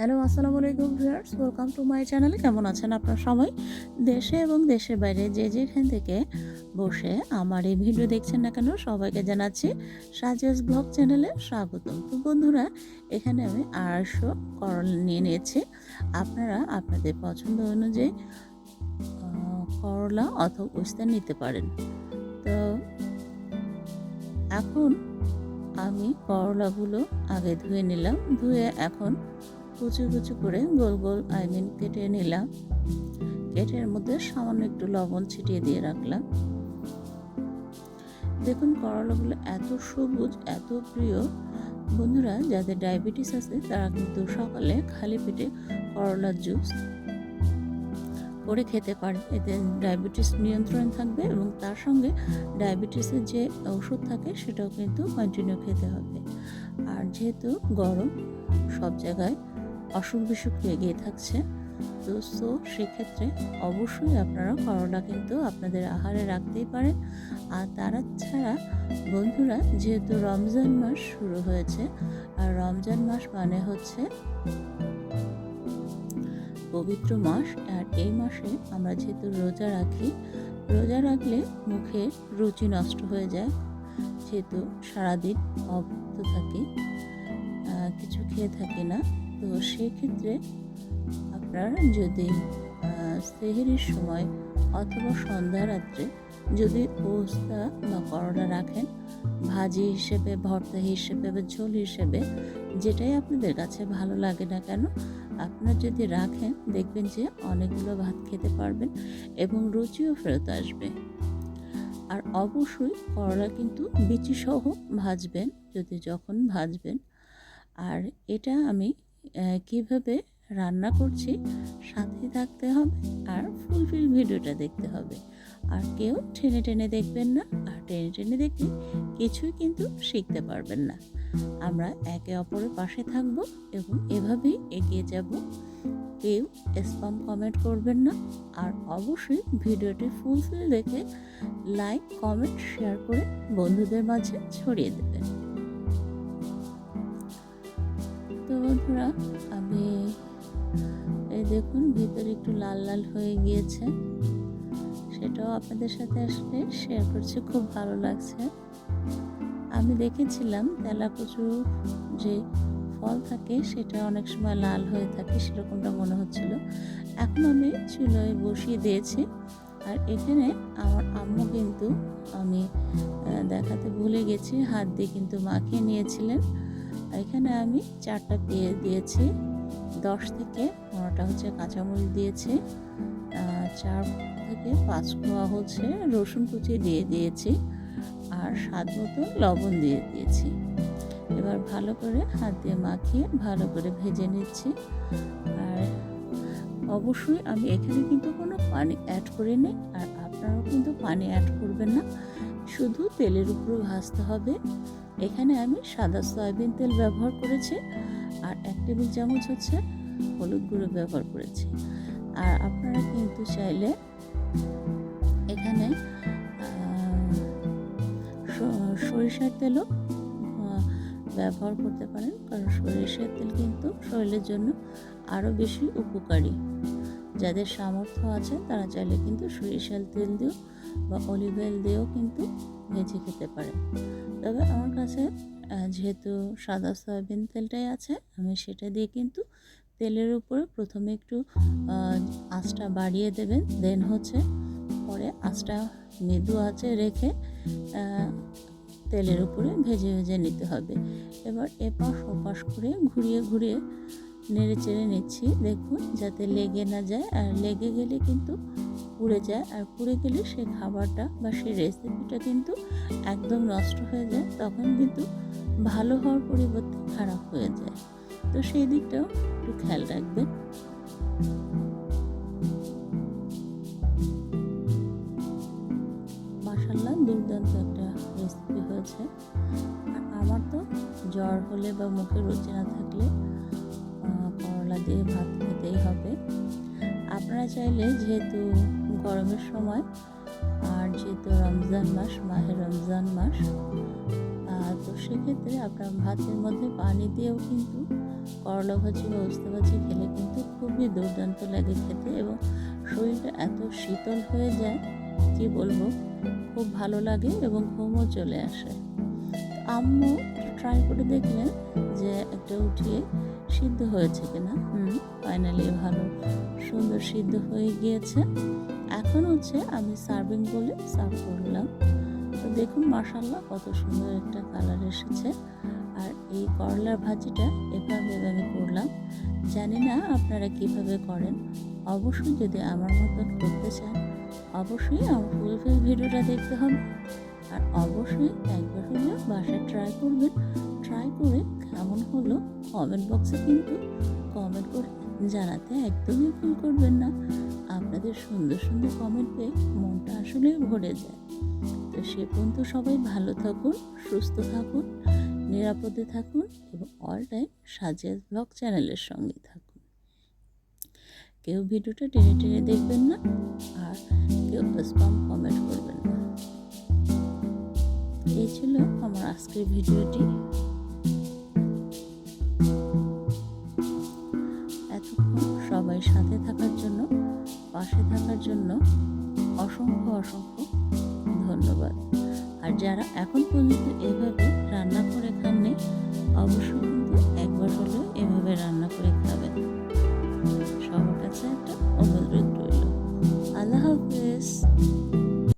Hello, আসসালামু আলাইকুম viewers welcome to my চ্যানেলে কেমন আছেন আপনার সবাই? দেশে এবং দেশের বাইরে যে যেখান থেকে বসে আমার এই ভিডিও দেখছেন না কেন, সবাইকে জানাচ্ছি সাজেস ব্লগ চ্যানেলে স্বাগত তো বন্ধুরা, এখানে আমি আড়াইশো করল নিয়ে নিয়েছি। আপনারা আপনাদের পছন্দ অনুযায়ী করলা অথবা উস্তা নিতে পারেন। তো এখন আমি করলাগুলো আগে ধুয়ে নিলাম। ধুয়ে এখন কুচি কুচি করে গোল গোল আই মিন কেটে নিলাম। কেটে এর মধ্যে সামান্য একটু লবণ ছিটিয়ে দিয়ে রাখলাম। দেখুন, করলাগুলো এত সবুজ, এত প্রিয়। বন্ধুরা, যাদের ডায়াবেটিস আছে, তারা কিন্তু সকালে খালি পেটে করলার জুস করে খেতে পারে এতে ডায়াবেটিস নিয়ন্ত্রণ থাকবে এবং তার সঙ্গে ডায়াবেটিসের যে ওষুধ থাকে, সেটাও কিন্তু কন্টিনিউ খেতে হবে। আর যেহেতু গরম সব জায়গায় অসুখ বিসুখ লেগেই থাকছে? তো সো সেক্ষেত্রে অবশ্যই আপনারা করলা কিন্তু আপনাদের আহারে রাখতেই পারেন। আর তারা ছাড়া বন্ধুরা, যেহেতু রমজান মাস শুরু হয়েছে, আর রমজান মাস মানে হচ্ছে পবিত্র মাস, আর এই মাসে আমরা যেহেতু রোজা রাখি, রোজা রাখলে মুখে রুচি নষ্ট হয়ে যায়, যেহেতু সারাদিন অভুক্ত থাকি। কিছু খেয়ে থাকি না, তো সেক্ষেত্রে আপনারা যদি সেহেরির সময় অথবা সন্ধ্যা রাত্রে যদি পোস্তা বা করলা রাখেন, ভাজি হিসেবে, ভর্তা হিসেবে বা ঝোল হিসেবে, যেটাই আপনাদের কাছে ভালো লাগে না কেন, আপনারা যদি রাখেন, দেখবেন যে অনেকগুলো ভাত খেতে পারবেন এবং রুচিও ফেরত আসবে। আর অবশ্যই করলা কিন্তু বিচি সহ ভাজবেন, যদি যখন ভাজবেন আর এটা আমি কীভাবে রান্না করছি সাথে থাকতে হবে আর ফুলফিল ভিডিওটা দেখতে হবে। আর কেউ টেনে টেনে দেখবেন না, আর টেনে টেনে দেখলে কিছুই কিন্তু শিখতে পারবেন না। আমরা একে অপরের পাশে থাকব এবং এভাবেই এগিয়ে যাব। কেউ স্পাম কমেন্ট করবেন না, আর অবশ্যই ভিডিওটি ফুলফিল দেখে লাইক কমেন্ট শেয়ার করে বন্ধুদের মাঝে ছড়িয়ে দেবেন। বন্ধুরা, আমি এই দেখুন ভিতরে একটু লাল লাল হয়ে গিয়েছে। সেটাও আপনাদের সাথে আসলে শেয়ার করছি, খুব ভালো লাগছে। আমি দেখেছিলাম তেলাকুচু যে ফল থাকে, সেটা অনেক সময় লাল হয়ে থাকে, সেরকমটা মনে হচ্ছিল। এখন আমি চুলোয় বসিয়ে দিয়েছি। আর এখানে আমার আম্মু কিন্তু আমি দেখাতে ভুলে গেছি, হাত দিয়ে কিন্তু মাখিয়ে নিয়েছিলেন। এখানে আমি চারটা পেয়ে দিয়েছি, দশ থেকে পনেরোটা হচ্ছে কাঁচামরিচ দিয়েছি চার থেকে পাঁচ কোয়া হচ্ছে রসুন কুচি দিয়ে দিয়েছি আর স্বাদ মতো লবণ দিয়ে দিয়েছি। এবার ভালো করে হাত দিয়ে মাখিয়ে ভালো করে ভেজে নিচ্ছি। আর অবশ্যই আমি এখানে কিন্তু কোনো পানি অ্যাড করিনি আর আপনারাও কিন্তু পানি অ্যাড করবেন না। শুধু তেলের উপর ভাজতে হবে। এখানে আমি সাদা সয়াবিন তেল ব্যবহার করেছি আর এক টেবিল চামচ হচ্ছে হলুদ গুঁড়ো ব্যবহার করেছি। আর আপনারা কিন্তু চাইলে এখানে সরিষার তেলও ব্যবহার করতে পারেন। কারণ সরিষার তেল কিন্তু শরীরের জন্য আরও বেশি উপকারী। যাদের সামর্থ্য আছে তারা চাইলে কিন্তু সরিষার তেল দিয়েও বা অলিভ অয়েল দিয়েও কিন্তু ভেজে খেতে পারে। তবে আমার কাছে যেহেতু সাদা সয়াবিন তেলটাই আছে, আমি সেটা দিয়ে কিন্তু তেলের উপরে প্রথমে একটু আঁচটা বাড়িয়ে দেবেন। দেন হচ্ছে পরে আঁচটা মৃদু আঁচে রেখে তেলের উপরে ভেজে ভেজে নিতে হবে। এবার এপাশ ওপাশ করে ঘুরিয়ে ঘুরিয়ে নেড়ে চেড়ে নিচ্ছি। দেখুন, যাতে লেগে না যায়। আর লেগে গেলে কিন্তু পুড়ে যায় আর পুড়ে গেলে সেই খাবারটা বা সেই রেসিপিটা কিন্তু একদম নষ্ট হয়ে যায়, তখন কিন্তু ভালো হওয়ার পরিবর্তে খারাপ হয়ে যায়। তো সেই দিকটাও একটু খেয়াল রাখবেন। মাসাল্লাহ দুর্দান্ত একটা রেসিপি হয়েছে। আর আমার তো জ্বর হলে বা মুখে রুচি না থাকলে করলা দিয়ে ভাত খেতেই হবে। আপনারা চাইলে যেহেতু গরমের সময় আর যেহেতু রমজান মাস, মাহে রমজান মাস তো সেক্ষেত্রে আপনার ভাতের মধ্যে পানি দিয়েও কিন্তু করলা ভাজি বা উস্তা ভাজি খেলে কিন্তু খুবই দুর্দান্ত লাগে খেতে এবং শরীরটা এত শীতল হয়ে যায়, কি বলব, খুব ভালো লাগে এবং ঘুমও চলে আসে। আম্মু ট্রাই করে দেখলেন যে একটা উঠিয়ে সিদ্ধ হয়েছে কিনা। হুম ফাইনালি ভালো সুন্দর সিদ্ধ হয়ে গিয়েছে। এখন হচ্ছে আমি সার্ভিং বলে সার্ভ করলাম। তো দেখুন মাসাল্লাহ কত সুন্দর একটা কালার এসেছে। আর এই করলার ভাজিটা এভাবে আমি করলাম। জানি না আপনারা কীভাবে করেন। অবশ্যই যদি আমার মতন করতে চান, অবশ্যই আমার ফুল ফুল ভিডিওটা দেখতে হবে। আর অবশ্যই একবার হলেও বাসায় ট্রাই করবেন। ট্রাই করে কেমন হলো কমেন্ট বক্সে কিন্তু কমেন্ট করে জানাতে একদমই ভুল করবেন না। আপনাদের সুন্দর সুন্দর কমেন্ট পেয়ে মনটা আসলে ভরে যায়। তো সে পর্যন্ত সবাই ভালো থাকুন, সুস্থ থাকুন, নিরাপদে থাকুন এবং অল টাইম সাজিয়াস ব্লগ চ্যানেলের সঙ্গে থাকুন। কেউ ভিডিওটা টেনে টেনে দেখবেন না আর কেউ স্পাম কমেন্ট করবেন না। এই ছিল আমার আজকের ভিডিওটি। এতক্ষণ সবাই সাথে থাকার জন্য, পাশে থাকার জন্য অসংখ্য অসংখ্য ধন্যবাদ। আর যারা এখন পর্যন্ত এভাবে রান্না করে খাননি, অবশ্যই কিন্তু একবার হলেও এভাবে রান্না করে খাবেন। সবার কাছে একটা অনুরোধ